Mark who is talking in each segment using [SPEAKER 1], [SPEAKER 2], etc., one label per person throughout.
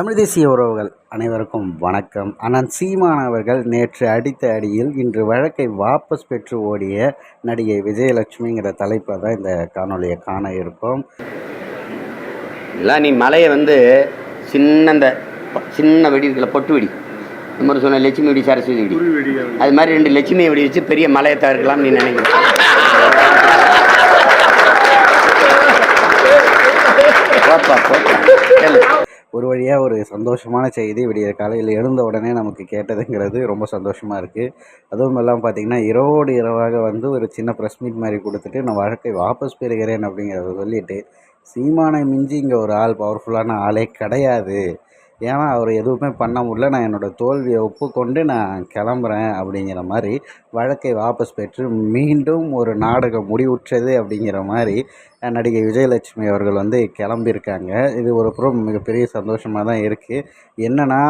[SPEAKER 1] தமிழ் தேசிய உறவுகள் அனைவருக்கும் வணக்கம். அண்ணன் சீமான் அவர்கள் நேற்று அடித்த அடியில் இன்று வழக்கை வாபஸ் பெற்று ஓடிய நடிகை விஜயலட்சுமிங்கிற தலைப்பில் தான் இந்த காணொலியை காண இருக்கோம்.
[SPEAKER 2] இல்லை நீ மலையை வந்து சின்ன இந்த சின்ன வெடி இருக்குல்ல பொட்டு வெடி. இந்த மாதிரி சொன்ன லட்சுமி வெடி சரஸ்வதி வெடி அது மாதிரி ரெண்டு லட்சுமி வெடி வச்சு பெரிய மலையை தவிர்க்கலாம் நீ நினைக்கிற
[SPEAKER 1] ஒரு வழியாக ஒரு சந்தோஷமான செய்தி விடிய காலையில் எழுந்த உடனே நமக்கு கேட்டதுங்கிறது ரொம்ப சந்தோஷமாக இருக்குது அதுவும் இல்லாமல் பார்த்தீங்கன்னா இரவோடு இரவாக வந்து ஒரு சின்ன ப்ரெஸ் மீட் மாதிரி கொடுத்துட்டு நான் வழக்கை வாபஸ் பெறுகிறேன் அப்படிங்கிறத சொல்லிட்டு சீமானை மிஞ்சி இங்கே ஒரு ஆள் பவர்ஃபுல்லான ஆளே கிடையாது. ஏன்னா அவர் எதுவுமே பண்ண முடியல. நான் என்னோடய தோல்வியை ஒப்புக்கொண்டு நான் கிளம்புறேன் அப்படிங்கிற மாதிரி வழக்கை வாபஸ் பெற்று மீண்டும் ஒரு நாடகம் முடிவுற்றது அப்படிங்கிற மாதிரி நடிகை விஜயலட்சுமி அவர்கள் வந்து கிளம்பியிருக்காங்க. இது ஒரு புறம் மிகப்பெரிய சந்தோஷமாக தான் இருக்குது என்னென்னா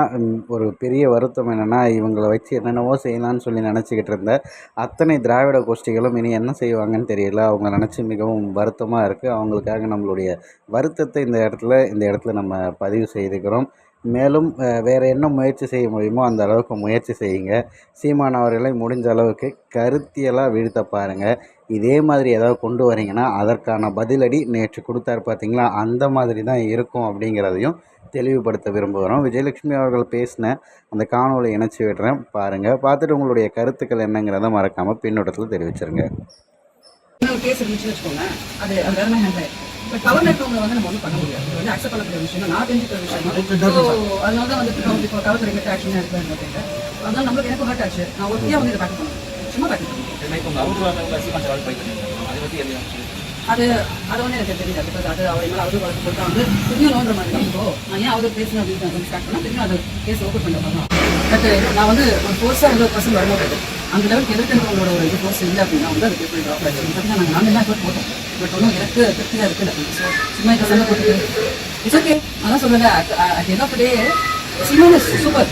[SPEAKER 1] ஒரு பெரிய வருத்தம் என்னென்னா இவங்களை வச்சு என்னென்னவோ செய்யலாம்னு சொல்லி நினச்சிக்கிட்டு இருந்தேன் அத்தனை திராவிட கோஷ்டிகளும் இனி என்ன செய்வாங்கன்னு தெரியல. அவங்க நினச்சி மிகவும் வருத்தமாக இருக்குது அவங்களுக்காக நம்மளுடைய வருத்தத்தை இந்த இடத்துல இந்த இடத்துல நம்ம பதிவு செய்துக்கிறோம். மேலும் வேறு என்ன முயற்சி செய்ய முடியுமோ அந்த அளவுக்கு முயற்சி செய்யுங்க. சீமான் அவர்களை முடிஞ்ச அளவுக்கு கருத்தியலாக வீழ்த்த பாருங்கள் இதே மாதிரி ஏதாவது கொண்டு வரீங்கன்னா அதற்கான பதிலடி நேற்று கொடுத்தாரு பார்த்தீங்களா அந்த மாதிரி தான் இருக்கும் அப்படிங்கிறதையும் தெளிவுபடுத்த விரும்புகிறோம். விஜயலட்சுமி அவர்கள் பேசின அந்த காணொலியை இணைச்சி விடுறேன். பாருங்கள் பார்த்துட்டு உங்களுடைய கருத்துக்கள் என்னங்கிறத மறக்காமல் பின்னோட்டத்தில் தெரிவிச்சிருங்க.
[SPEAKER 3] இன்னொரு கேஸ் இருந்துச்சுன்னு வச்சுக்கோங்க. அது அது வேற ஹேண்ட் ஆயிடும் பட் கவர் நெட்வொர்க்ல வந்து நம்ம ஒன்றும் பண்ண முடியாது. இது வந்து அக்செப்ட் பண்ணக்கூடிய விஷயம் தான். நான் தெரிஞ்சுக்கிற விஷயம். தான் ஸோ அதனால தான் வந்து இப்போ கவர் ரெகுலேட் ஆக்ஷன் எடுக்கிறேன் அப்படின்ட்டு. அதனால நம்மளுக்கு எனக்கு ஹர்ட் ஆச்சு. நான் ஒருத்தியாக வந்து இதை பேக் பண்ணேன் சும்மா பேக் பண்ணேன் அது அது வந்து எனக்கு தெரியல பிகாஸ் அது அவர் மேலே அவரு வழக்கு போட்டு வந்து திரும்பியும் நோன்ற மாதிரி தான். நான் ஏன் அவர் பேசணும் அப்படின்னு ஸ்டார்ட் பண்ணால் திரும்பியும் அது கேஸ் ஓப்பன் பண்ணுற மாதிரி பட் நான் வந்து ஒரு ஃபோர்ஸாக வந்து ஒரு பர்சன் வரும்போது அந்த லெவலுக்கு எதிர்க்கிறவங்களோட ஒரு இது ஃபோர்ஸ் இல்லை அப்படின்னா வந்து அது பேப்பர் ட்ராப் ஆச்சு நாங்கள் நாங்கள் எல்லாம் எஃபர்ட் போட்டோம். பட் ஒன்றும் எனக்கு திருப்தியாக இருக்குல்ல ஸோ சும்மா இப்போ சண்டை இட்ஸ் ஓகே அதான் சொல்லுங்க at end of day Seeman super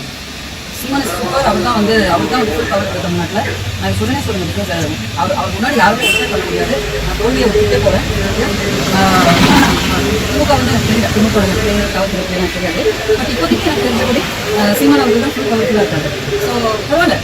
[SPEAKER 3] Seeman super அவர் தான் வந்து அவர் தான் வந்து ஃபுல் பவர் இருக்கு தமிழ்நாட்டில் நான் சொல்லுனே சொல்லுங்க பிகாஸ் uh, அவர் அவர் முன்னாடி யாருமே எக்ஸ்பெக்ட் பண்ண முடியாது. நான் தோல்வியை விட்டுட்டே போகிறேன் திமுக வந்து எனக்கு தெரியல திமுக பிளேயர் கவர் பிளேயர் எனக்கு தெரியாது. பட் இப்போதைக்கு எனக்கு தெரிஞ்சபடி அஹ், அவர்கள் தான் ஃபுல் பவர்ஃபுல்லாக இருக்காங்க ஸோ பரவாயில்ல.